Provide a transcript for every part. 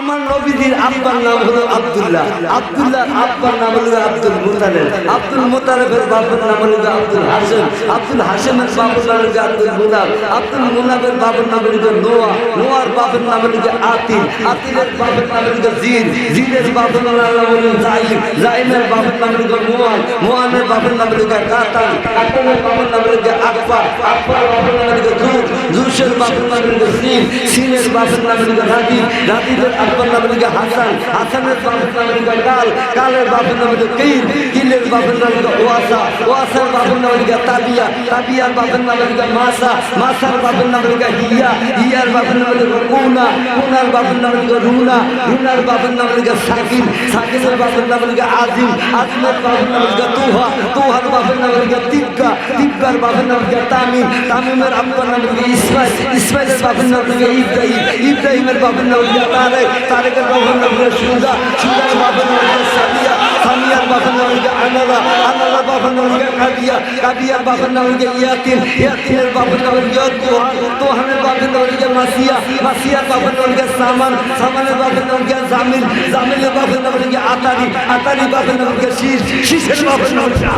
আমার নবীদের আব্বার নাম হলো আব্দুল্লাহ আব্দুল্লাহ আব্বার নাম হলো আব্দুল মুতালেব আব্দুল মুতালেবের বাবার নাম হলো আব্দুল হাসেম আব্দুল হাসেমের বাবার নাম হলো আব্দুল মুনাব আব্দুল মুনাবের বাবার নাম হলো নোয়া নোয়ার বাবার নাম হলো আতিল আতিলের বাবার নাম হলো জিন জিনের বাবার নাম হলো জাইম জাইমের বাবার নাম হলো মোয়ান মোয়ানের বাবার নাম হলো কাতান কাতানের বাবার নাম হলো আকবর আকবর বাবার নাম হলো জুস জুসের বাবার নাম হলো সিন সিনের বাবার নাম হলো রাদিব রাদিবের আব্বার নাম হলো হাসান, হাসানের বাবার নাম হলো কাল কালের বাবার নাম হলো কিল কিলের বাবার নাম হলো ওয়াসা, ওয়াসার বাবার নাম হলো তাবিয়া, তাবিয়ার বাবার নাম হলো মাসা, মাসার বাবার নাম হলো হিয়া, হিয়ার বাবার নাম হলো কুনা কুনার বাবার নাম হলো রুনা, রুনার বাবার নাম হলো সাকিব, সাকিবের বাবার নাম হলো আজিম, আজিমের বাবার নাম হলো তুহা, তুহার বাবার নাম হলো তিব্বা, তিব্বার বাবার নাম হলো তামিম, তামিমের আব্বার নাম হলো ইসমাইল, ইসমাইলের বাবার নাম হলো ইব্রাহিম, ইব্রাহিমের বাবার নাম হলো তারেক তারেকের বাবার নাম হলো সুজা সুজার বাবার নাম হলো সামিয়া সামিয়ার বাবার নাম হলো আনালা আনালা বাবার নাম হলো কাবিয়া কাবিয়ার বাবার নাম হলো ইয়াতিন ইয়াতিনের বাবার নাম হলো তোহান তোহানের বাবার নাম হলো মাসিয়া মাসিয়ার বাবার নাম হলো সামান সামানের বাবার নাম হলো জামিল জামিলের বাবার নাম হলো আতারি আতারি বাবার নাম হলো শীষ শীষের বাবার নাম হলো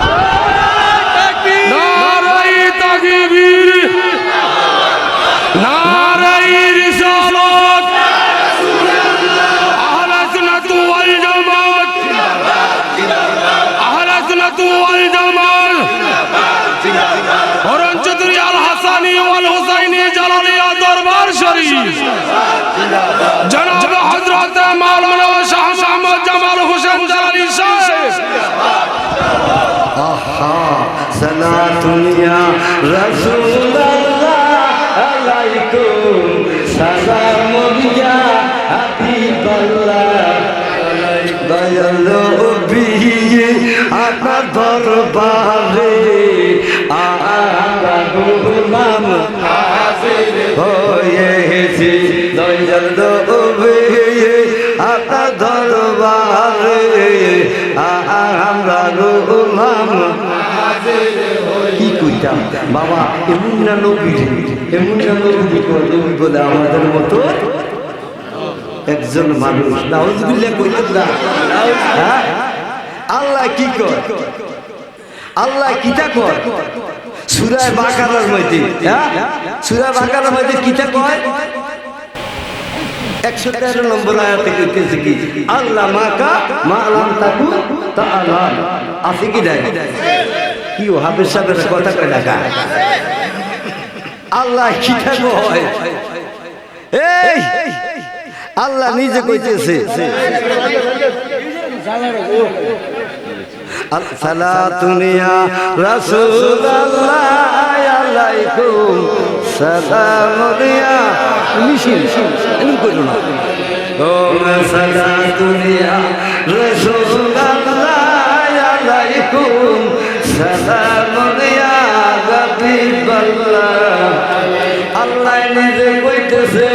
নারাই সালাতুনিয়া রাসূলুল্লাহ আলাইকুম। সালাম ইয়া হাবিবাল্লাহ। দয়াল বিয়ে আপনার দরবারে আমরা গোলাম হয়েছি। দয়াল কইতাম বাবা, এমন না নবী এমন না নবী নবী বলে আমাদের মতো একজন মানুষ। নাউজুবিল্লাহ কইতেন না। হ্যাঁ? আল্লাহ কি কর আল্লাহ কিতা কর সুরায় বাকারার মধ্যে। হ্যাঁ? সুরায় বাকারার মধ্যে কিতা কয়? একশো তেরো নম্বর আয়াতে কইতেছে কি? আল্লাহ মাকা মা আলাম তাকু তা আল্লাহ আছে কি দেয় কি ও হাফেজ সাহেবের কথা কয় না? আল্লাহ কি হয় এই, আল্লাহ নিজে কইতেছে। সালাতুনিয়া রাসূলুল্লাহ আলাইকুম সালামুনিয়া মিশিল এমন কইলো না। তোমরা সালাতুনিয়া রাসূলুল্লাহ সালামুনিয়া হাবিবাল্লাহ আল্লাহ নিজে কইতেছে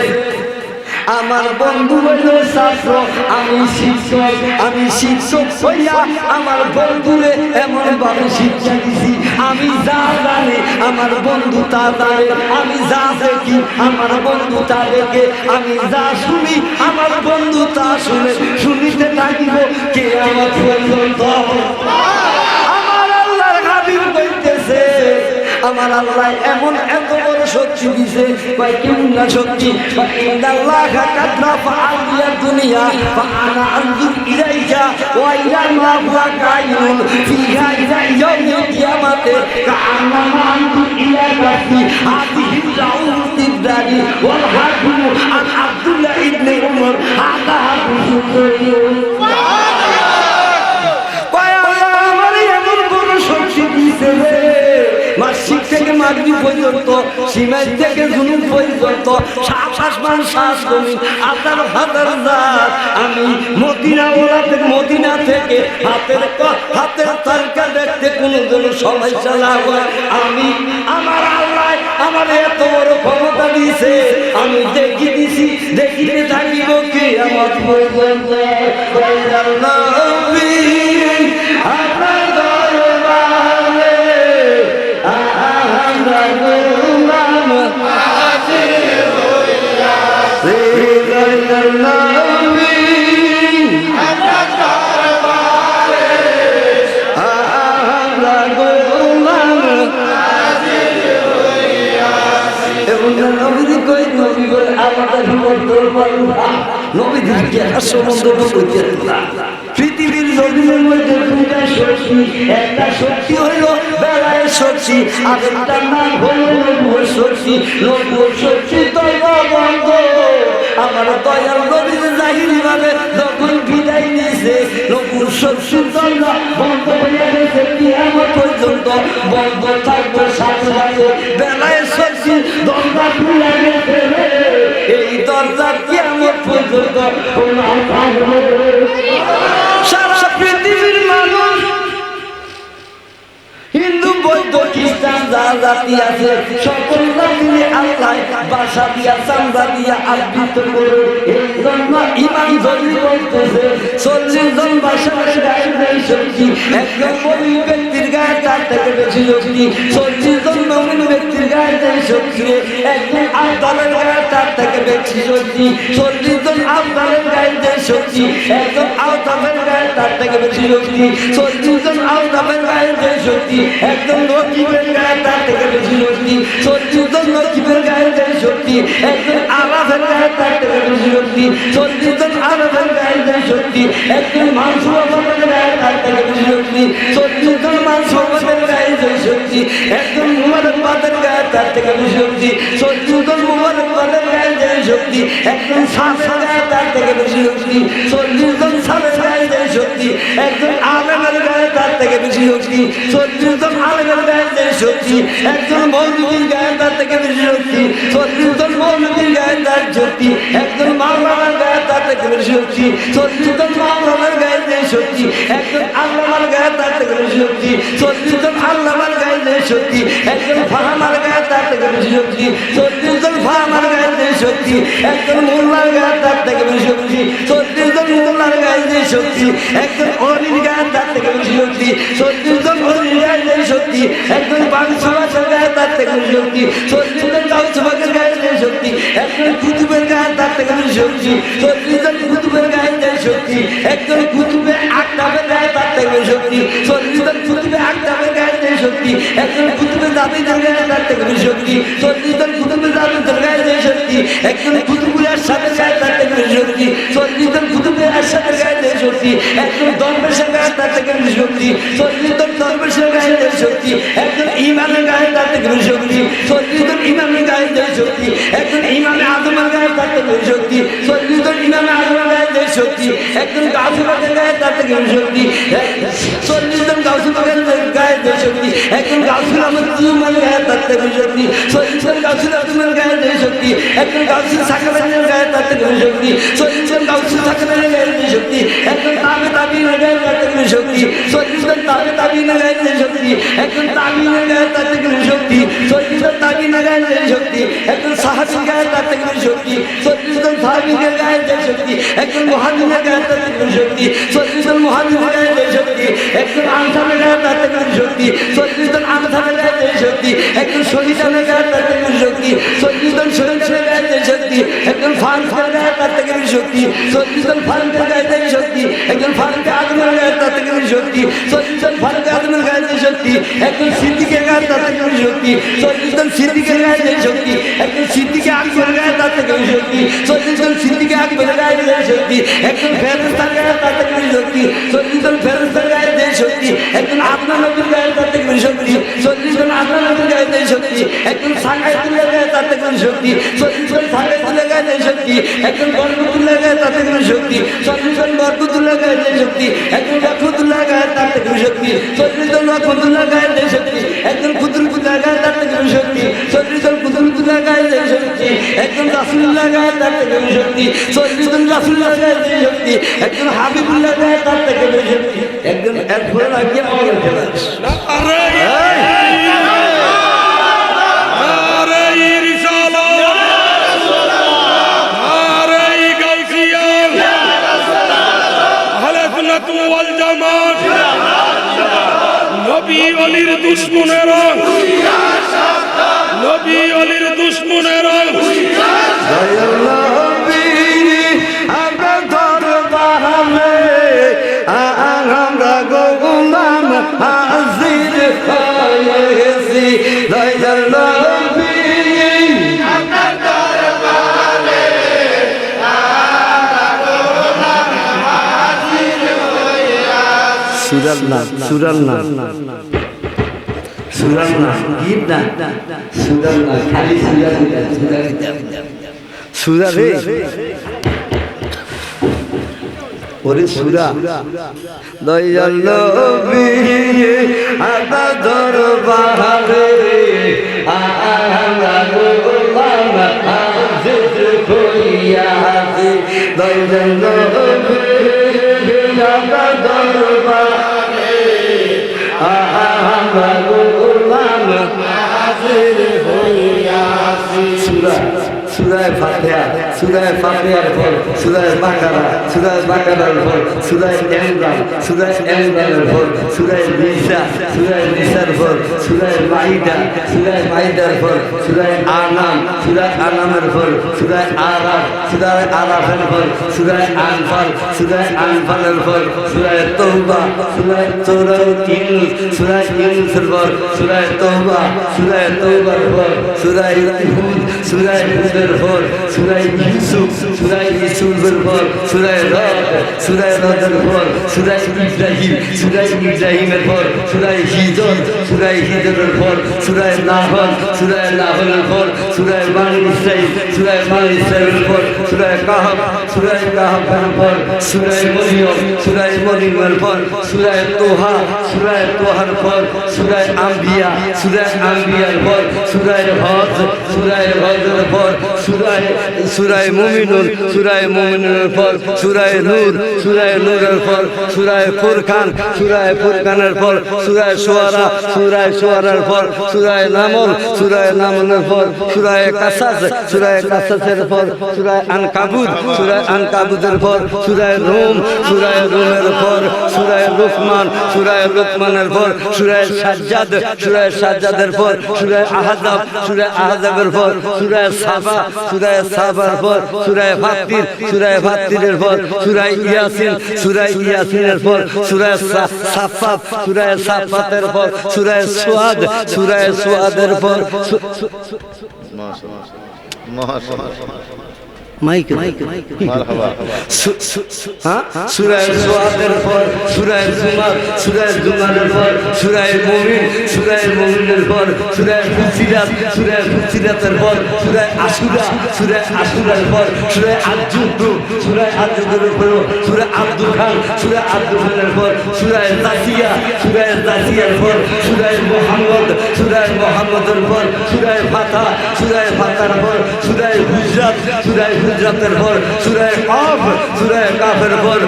আমার বন্ধু হইল ছাত্র আমি শিক্ষক আমি শিক্ষক হইয়া আমার বন্ধুরে এমন ভাবে শিক্ষা দিছি। আমি যা জানি, আমার বন্ধু তা জানে। আমি যা দেখি, আমার বন্ধু তা দেখে। আমি যা শুনি, আমার বন্ধু তা শুনে। শুনিতে থাকিব কে আমার পর্যন্ত আমার আল্লাহ এমন এত বড় শক্তি দিছে, ভাই, কেমন শক্তি? ইন্নাল্লাহ কাদরা ফাআলিয়া দুনিয়া ফাআনা আনজুর ইলাইকা ওয়া ইলা মা কাইনুন ফিহা ইলা ইয়াউমিল কিয়ামাতে কাআন্নামা আনজুর ইলা কাফি হাদিহি তিবদারি ওয়াল মাগরি পর্যন্ত সীমাই থেকে জুনুন পর্যন্ত, সাত আসমান সাত জমিন হাজার হাজার জাত, আমি মদিনা ওলা থেকে মদিনা থেকে হাতের হাতের তালিকা দেখতে কোনো কোনো সমস্যা না হয়। আমি আমার আল্লাহ আমার এত বড় ক্ষমতা দিয়েছে, আমি দেখি দিছি, দেখিতে থাকিব কি আমার মাঝে বদল পাল্লা নবীদের কি একটা সম্বন্ধ করতে না। পৃথিবীর জমিনের মধ্যে দুইটা শক্তি একটা শক্তি হইল বেলায় আমার দয়াল নবীর যখন বিদায় নিয়েছে লোকুর সব সুন্দর বন্ধ হয়ে গেছে কি আমার পর্যন্ত বন্ধ থাকবে, সাথে সাথে বেলায় সবজি দরজা খুলে গেছে। এই দরজা কি আমার পর্যন্ত থাকবে সারা পৃথিবীর মানুষ হিন্দু বৌদ্ধ খ্রিস্টান যা জাতি আছে, সকল জাতিরে আল্লাহ বাসা দিয়া চান্দা দিয়া আবৃত করে এই জন্য ইমাম জলি বলতেছে, চল্লিশ জন গায়ে নেই শক্তি, একজন মমিন ব্যক্তির গায়ে তার থেকে বেশি শক্তি, চল্লিশ জন মমিন ব্যক্তির গায়ে নেই শক্তি, একজন আবদালের গায়ে তার থেকে বেশি শক্তি, চল্লিশ জন আবদালের গায়ে নেই শক্তি, একজন গায়ে তার থেকে বেশি শক্তি চল্লিশ জন আওতাফের গায়ের যে শক্তি, একজন নকিবের গায়ে তার থেকে বেশি শক্তি। চল্লিশ জন নকিবের গায়ে নেই শক্তি, একজন আরাফের গায়ে তার থেকে বেশি শক্তি। চল্লিশ জন আরাফের গায়ে নেই শক্তি, একজন মানসুরের গায়ে তার থেকে বেশি শক্তি। চল্লিশ জন মানসুরের গায়ে নেই শক্তি একজন মুবারকবাদের গায়ে তার থেকে বেশি শক্তি চল্লিশ জন মুবারকবাদের গায়ে নেই শক্তি একজন সাফের গায়ে তার থেকে বেশি শক্তি চল্লিশ জন সাফের গায়ে নেই শক্তি একজন আলেমের গায়ে তার থেকে বেশি শক্তি চল্লিশ জন আলেমের গায়ে নেই শক্তি একজন মৌলবীর গায়ে তার থেকে বেশি শক্তি চল্লিশ জন মৌলবীর গায়ে তার শক্তি একজন মাওলানার গায়ে তার থেকে বেশি শক্তি চল্লিশ জন মাওলানার গায়ে নেই শক্তি বেশি শক্তি চল্লিশ জন আল্লামার গায়ে নেই শক্তি একজন ফাহামার গায়ে তার থেকে বেশি শক্তি চল্লিশ জন ফাহামার গায়ে নেই শক্তি একজন মোল্লার গায়ে তার থেকে বেশি শক্তি চল্লিশ জন মোল্লার গায়ে নেই শক্তি একজন অলির গায়ে তার থেকে বেশি শক্তি চল্লিশ জন অলির গায়ে নেই শক্তি একজন বাংসবাসের গায়ে তার থেকে বেশি শক্তি চল্লিশ জন গাউসবাগের গায়ে নেই শক্তি একজন কুতুবের গায়ে তার থেকে শক্তি। চল্লিশ জন কুতুবের গায়ে নেই শক্তি, একজন কুতুবে আক্তাবের গায়ে তার থেকে শক্তি। চল্লিশ জন কুতুবে আক্তাবের গায়ে নেই শক্তি, একজন কুতুবে জাবিদের গায়ে তার থেকে শক্তি। চল্লিশ জন কুতুবে জাবিদের গায়ে নেই শক্তি, একজন কুতুবে আশাদের গায়ে তার থেকে শক্তি। চল্লিশ জন কুতুবে আশাদের গায়ে নেই শক্তি, একজন দরবেশের গায়ে তার থেকে শক্তি। চল্লিশ জন দরবেশের গায়ে নেই শক্তি, একজন ইমানের গায়ে তার থেকে শক্তি। চল্লিশ জন ইমামের গায়ে নেই শক্তি, একজন ইমামে আদমের থেকে শক্তি চল্লিশ জন ইমামে নেই শক্তি একজন গাছুবাগের গায়ে তার থেকে শক্তি চল্লিশ জন গাছুবাগের গায়ে নেই শক্তি একজন গাছুল আমার তুমার গায়ে তার থেকে শক্তি চল্লিশ জন গাছুল আদমের গায়ে নেই শক্তি একজন গাছুল সাকাবের গায়ে তার থেকে শক্তি চল্লিশ জন গাছুল সাকাবের গায়ে নেই শক্তি একজন তাবে তাবিনের গায়ে তার থেকে শক্তি চল্লিশ জন তাবে তাবিনের গায়ে নেই শক্তি একজন তাবিনের গায়ে তার থেকে শক্তি চল্লিশ জন তাবিনের গায়ে নেই শক্তি একজন সাহাবির গায়ে তার থেকে শক্তি চল্লিশ জন সাহাবিদের গায়ে নেই শক্তি একজন মহাদিনের গায়ে শক্তি জন মহাদিনের গায়ে শক্তি একজন আনসারের গায়ে শক্তি, চল্লিশ জন আনসারের গায়ে নেই শক্তি একজন জন শহীদানের গায়ে শক্তি একজন ফারুকের গায়ে তার থেকে শক্তি, চল্লিশ জন ফারুকের গায়ে শক্তি একজন ফারুকে আদমের গায়ে তার শক্তি, চল্লিশ জন ফারুকে আদমের গায়ে শক্তি একজন সিদ্দিকের গায়ে তার থেকে বেশি শক্তি চল্লিশ জন সিদ্দিকের গায়ে নেই শক্তি একজন সিদ্দিকে আকবরের গায়ে তার থেকে বেশি শক্তি চল্লিশ জন সিদ্দিকে আকবরের গায়ে নেই শক্তি একজন ফেরস্তার গায়ে তার থেকে বেশি শক্তি চল্লিশ জন ফেরস্তার গায়ে নেই শক্তি একজন আপনার নবীর গায়ে তার থেকে বেশি শক্তি চল্লিশ জন আপনার নবীর গায়ে নেই শক্তি একজন সাকাইতুল্লাহ গায়ে বেশি শক্তি চল্লিশ জন সাকাইতুল্লাহ গায়ে শক্তি, একজন বরকতুল্লাহ গায়ে তার থেকে বেশি শক্তি চল্লিশ জন বরকতুল্লাহ গায়ে নেই শক্তি, একজন রহমতুল্লাহ গায়ে তার থেকে বেশি শক্তি চল্লিশ জন রহমতুল্লাহ গায়ে শক্তি, একজন কুতুরকুল্লাহ গায়ে তার থেকে বেশি শক্তি চল্লিশ জন কুতুরকুল্লাহ গায়ে নেই শক্তি, একজন রাসুল্লাহ গায়ে থেকে বেশি শক্তি চল্লিশ রাসুল্লাহ গায়ে নেই শক্তি, একজন হাবিবুল্লাহ গায়ে থেকে বেশি শক্তি, একজন এরপরে লাগিয়ে আমাকে ফেলা জামাত নবী অলির দুশ্মনের। নবী অলির দুশমনেরা। সুরার নাম সুরার নাম সুরার নাম গীত না সুরার নাম খালি সুরা দিতা সুরা রে ওরে সুরা দয়াল নবী আদা দরবারে আমরা গোলাম আজিজ কইয়াছি দয়াল নবী আদা দরবারে আমরা সুরায় ফাতিহা সুরায় ফাতিহার ফল সুরায় বাকারা সুরায় বাকারার ফল সুরায় ইমরান সুরায় ইমরানের ফল সুরায় নিসা সুরায় নিসার ফল সুরায় মাইদা সুরায় মাইদার ফল সুরায় আনাম সুরায় আনামের ফল সুরায় আরাফ সুরায় আরাফের ফল সুরায় আনফাল সুরায় আনফালের ফল সুরায় তৌবা সুরায় চৌরায় ইউনুস সুরায় ইউনুসের ফল সুরায় তৌবা সুরায় তৌবার ফল সুরায় হুদ সুরায় ফল সুরায় ইউসুফ সুরায় ইউসুফের ফল সুরায় রদ সুরায় রদের ফল সুরায় ইব্রাহিম সুরায় ইব্রাহিমের ফল সুরায় হিজর সুরায় হিজরের ফল সুরায় নাহল সুরায় নাহলের ফল সুরায় মান ইসরাইল সুরায় মান ইসরাইলের ফল সুরায় কাহাব সুরায় কাহাবের ফল সুরায় মরিয়ম সুরায় মরিয়মের ফল সুরায় তোহা সুরায় তোহার ফল সুরায় আম্বিয়া সুরায় আম্বিয়ার ফল সুরায় হজ সুরায় হজের ফল সুরায় সুরায় মুমিনুন সুরায় মুমিনুনের ফল সুরায় নূর সুরায় নূরের ফল সুরায় ফুরকান সুরায় ফুরকানের ফল সুরায় সোয়ারা সুরায় সোয়ারার ফল সুরায় নামল সুরায় নামলের ফল সুরায় কাসাস সুরায় কাসাসের ফল সুরায় আনকাবুদ সুরায় আনকাবুদের ফল সুরায় রোম সুরায় রোমের ফল সুরায় লুকমান সুরায় লুকমানের ফল সুরায় সাজ্জাদ সুরায় সাজ্জাদের ফল সুরায় আহাজাব সুরায় আহাজাবের ফল সুরায় সাবা সুরায় সাবার পর সুরায় ভাতির সুরায় ভাতিরের পর সুরায় ইয়াসিন সুরায় ইয়াসিনের পর সুরায় সাফাত সুরায় সাফাতের পর সুরায় সুয়াদ সুরায় সুয়াদের পর সু- সু- মাইক মাইক হ্যাঁ? সুরায় সোয়াদের পর সুরায় জুমার সুরায় জুমারের পর সুরায় মমিন সুরায় মমিনের পর সুরায় ফুসিরাত সুরায় ফুসিরাতের পর সুরায় আশুরা সুরায় আশুরার পর সুরায় আজুদ্দু সুরায় আজুদ্দুর পর সুরায় আব্দুল খান সুরায় আব্দুল খানের পর সুরায় জাসিয়া সুরায় জাসিয়ার পর সুরায় মোহাম্মদ সুরায় মোহাম্মদের পর সুরায় ফাতা সুরায় ফাতার পর সুরায় গুজরাত সুরায় সুরায় কাফ সুরায় কাফের পর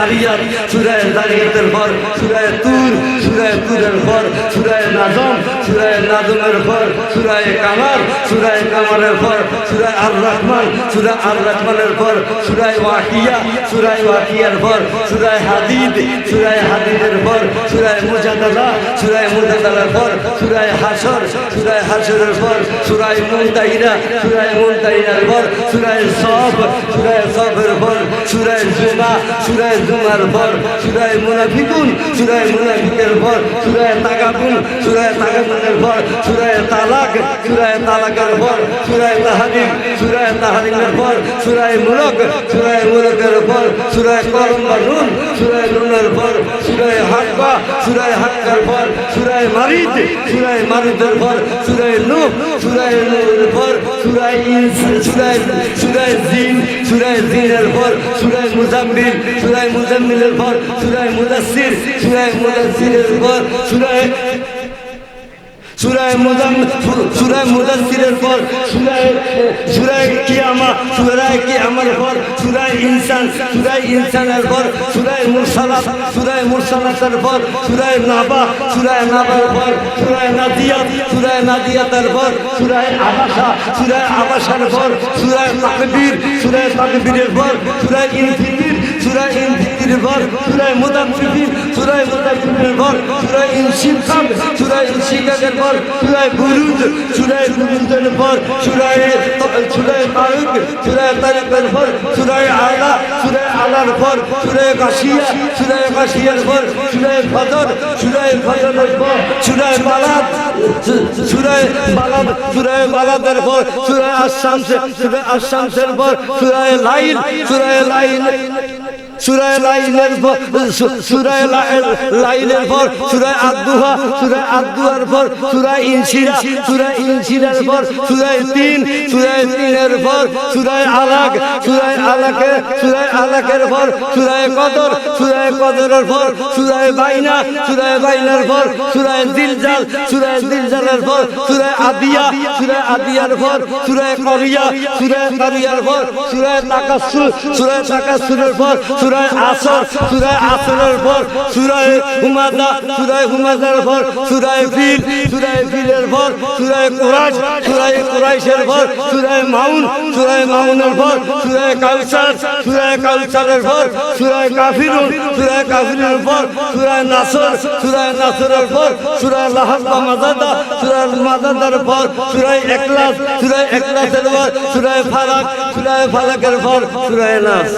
সুরায় জারিয়াত সুরায় জারিয়াতের পর সুরায় তুর সুরায় তুরের পর সুরায় নাজম সুরায় নাজমের পর সুরায় কামার সুরায় কামারের পর সুরায় আর রহমান সুরায় আর রহমানের পর সুরায় ওয়াকিয়া সুরায় ওয়াকিয়ার পর সুরায় হাদিদ সুরায় হাদিদের পর সুরায় মুজাদালা সুরায় মুজাদালার পর সুরায় হাসর সুরায় হাসরের পর সুরায় মুনতাহিরা সুরায় মুনতাহিরার পর সুরায় সব সুরায় সবের পর সুরায় জুমা সুরায় জুমার পর সুরায় মুনাফিকুন, সুরায় মুনাফিকের পর সুরায় তাগাবুন সুরায় তাগাবুনের পর সুরায় তালাক, সুরায় তালাকের পর সুরায় তাহারিম, সুরায় তাহারিমের পর সুরায় মুলক, সুরায় মুলকের পর সুরায় কলম বা নুন সুরায় নুনের পর সুরায় হাক্কা, সুরায় হাক্কার পর সুরায় মারিদ, সুরায় মারিদের পর সুরায় নু সুরায় পর সুরায় সুরায় সুরায় জিন, সুরায় জিনের পর সুরায় মুজাম্মিল, সুরায় মুজাম্মিলের পর সুরায় মুদাসির সুরায় মুদাসিরের পর সুরায় সুরায় মুজাম সুরায় মুদাসসিরের পর, সুরায় সুরায় কিয়ামা, সুরায় কিয়ামার পর, সুরায় ইনসান, সুরায় ইনসানের পর, সুরায় মুরসালাত, সুরায় মুরসালাতের পর, সুরায় নাবা, সুরায় নাবার পর, সুরায় নাদিয়াত সুরায় নাদিয়াতের পর, সুরায় আবাসা, সুরায় আবাসার পর, সুরায় তাকবীর, সুরায় তাকবীরের পর, সুরায় ইনফিতির সুরায় ইনফিতির পর সুরায় মুদাফিফির সুরায় মুদাফিফির পর সুরায় ইনশিকাক সুরায় ইনশিকাকের পর, সুরায় বুরুজ, সুরায় বুরুজের পর, সুরায় সুরায় তারিক, সুরায় তারিকের পর, সুরায় আলা, সুরায় আলার পর, সুরায় কাশিয়া, সুরায় কাশিয়ার পর, সুরায় ফজর, সুরায় ফজরের পর, সুরায় বালাদ সুরায় বালাদ, সুরায় বালাদের পর, সুরায় আসামসে সুরায় আসামসের পর, সুরায় লাইল সুরায় লাইল সুরায় লাইনের পর সুরায় লা- লাইনের পর সুরায় আদুহা সুরায় আদুহার পর সুরায় ইনসিরা সুরায় ইনসিরার পর সুরায় তিন সুরায় তিনের পর সুরায় আলাক সুরায় আলাকে সুরায় আলাকের পর সুরায় কদর সুরায় কদরের পর সুরায় বাইনা সুরায় বাইনার পর সুরায় দিলজাল সুরায় দিলজালের পর সুরায় আদিয়া সুরায় আদিয়ার পর সুরায় করিয়া সুরায় করিয়ার পর সুরায় তাকাসুর সুরায় তাকাসুরের পর সুরায় আসর সুরায় আসরের পর সুরায় হুমাদা সুরায় হুমাদার পর সুরায় ফিল সুরায় ফিলের পর সুরায় কুরাইশ সুরায় কুরাইশের পর সুরায় মাউন সুরায় মাউনের পর সুরায় কাউসার সুরায় কাউসারের পর সুরায় কাফিরুন সুরায় কাফিরের পর সুরায় নাসর সুরায় নাসরের পর সুরায় লাহাব্বা মাদাদা সুরায় মাদাদার পর সুরায় একলাস সুরায় একলাসের পর সুরায় ফালাক সুরায় ফালাকের পর সুরায় নাস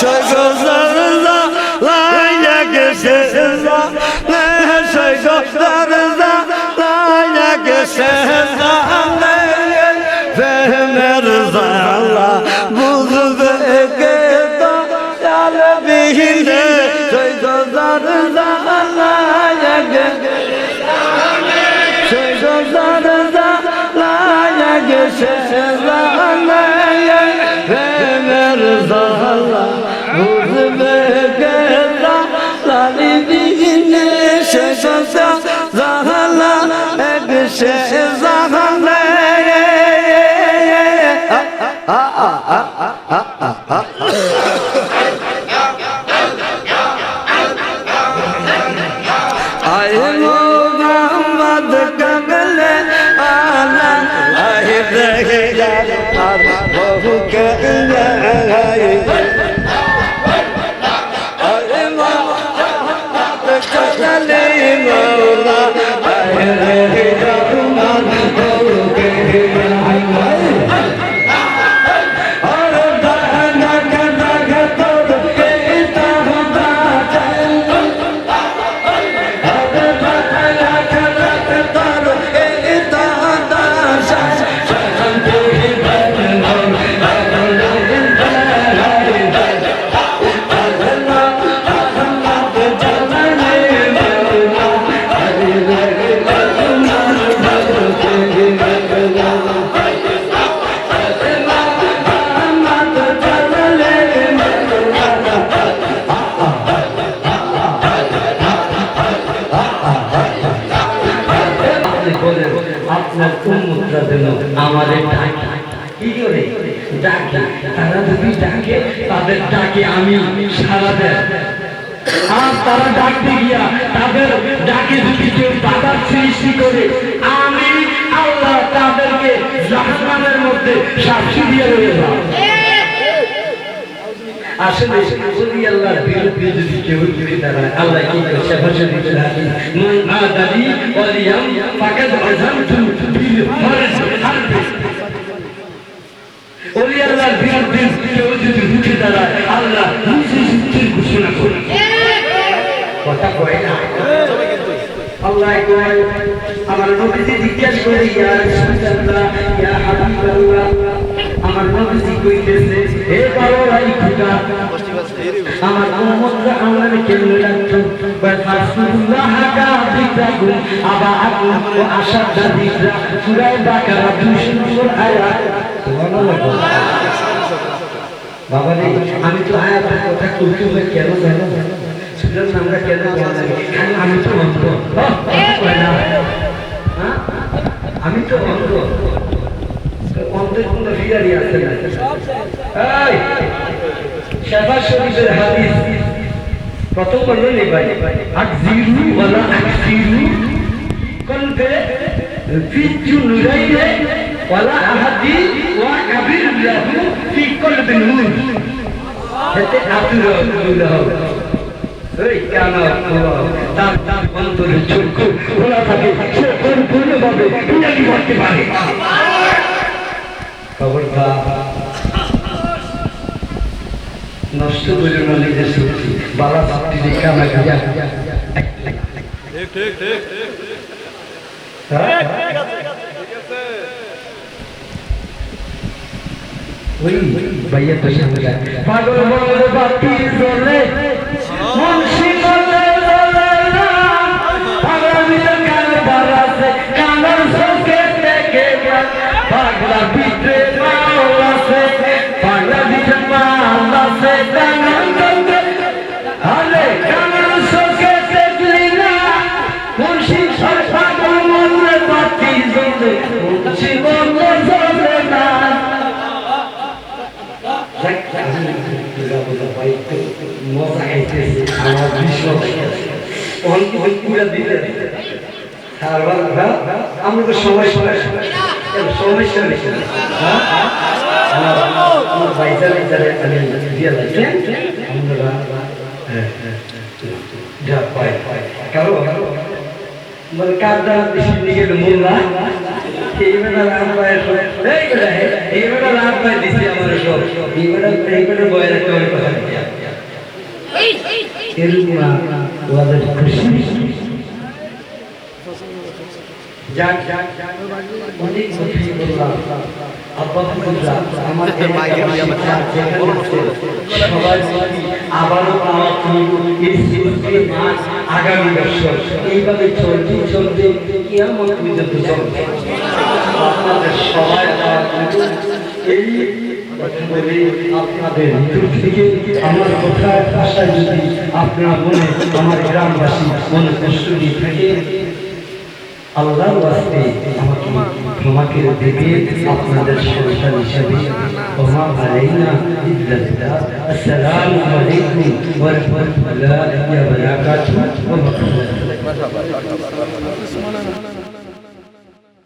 সৈকতারদা লাইয়া গেছে নে huh? ডাকে, তারা যদি ডাকে, তাদের ডাকে আমি সারা দেয়। আর তারা ডাকতে গিয়া তাদের ডাকে যদি কেউ বাধার সৃষ্টি করে, আমি আল্লাহ তাদেরকে জাহান্নামের মধ্যে সাক্ষী দিয়ে আসলে ওলি আল্লাহর বিরুদ্ধে যদি দাঁড়ায়, আল্লাহ ফারজ হারবি ওলি আল্লাহর বিরুদ্ধে কেউ যদি রুখে দাঁড়ায় আল্লাহ নিজে যুদ্ধের ঘোষণা করে কথা কয় না। আল্লাহ কয়, আমার নবীজি জিজ্ঞেস করে, ইয়া রাসূলুল্লাহ, ইয়া হাবিবাল্লাহ। আমার নবীজি কইতেছে, হে বাবা ভাই খুদা, আমার উম্মতরা আমার কেমনে রাখতো? বাস রাসূলুল্লাহ কা দিকরাকুম আবা আকু ও আশাদা দিকরা সূরা বাকারা 200 নম্বর আয়াত। সুবহানাল্লাহ বাবা রে আমি তো আয়াতের কথা কইতে হয় কেন জানো? শুনলাম আমরা কেন জানা আমি তো অন্ধ। হ্যাঁ? আমি তো অন্ধ। অন্ধের কোনো ফিরারি আছে না? শেফা শরীফের হাদিস। প্রথম বলল নি ভাই আকজিরু ওয়ালা আকসিরু কলবে ফিজু নুরাইনে ওয়ালা আহাদি ওয়া কাবির লাহু ফি কলবে নূর এতে আতুর নূর হবে। কেন তার তার অন্তরে চক্ষু খোলা থাকে সে পরিপূর্ণভাবে ইনাকি করতে পারে? খবরদার নষ্ট করে না নিজের শক্তি। বালা শক্তি দেখা না ওই ভাইয়া তো পাগল বলে বাতি জ্বলে মুন্সি বলে পাগলা ভিতর মাল আছে, পাগলা ভিতরে মাল আছে কানের চোখে। আরে কানের চোখে দেখলি না। মুন্সি সব পাগল বাতি জ্বলে মুন্সি বলে মজা খাইতেছে আমার তো সময় সময় সমস্যা নেই আমার আমি দিয়ে লাগছে আমরা পাই মানে কার দ্বারা বেশি দিকে মোল্লা এইবেলা রাত পায় এইবেলা রাত পায় দিছি আমার সব এইবেলা এইবেলা বয়ের একটা অনেক কথা এরকম ওদের খুশি যাক যাক যাক অনেক খুশি বললাম আব্বা বললাম আমার সবাই আবারও পাওয়া মাস আগামী বছর। এইভাবে চলতে চলতে কিয়ামত পর্যন্ত চলবে আপনাদের সবাই এই আমার গ্রামবাসী মনে দিয়ে থাকে, আল্লাহর ওয়াস্তে আমাকে ক্ষমা করে দেবে আপনাদের সন্তান হিসাবে ক্ষমা আলাইনা ইল্লাল্লাহ আসসালামু আলাইকুম ওয়া রাহমাতুল্লাহি ওয়া বারাকাতুহু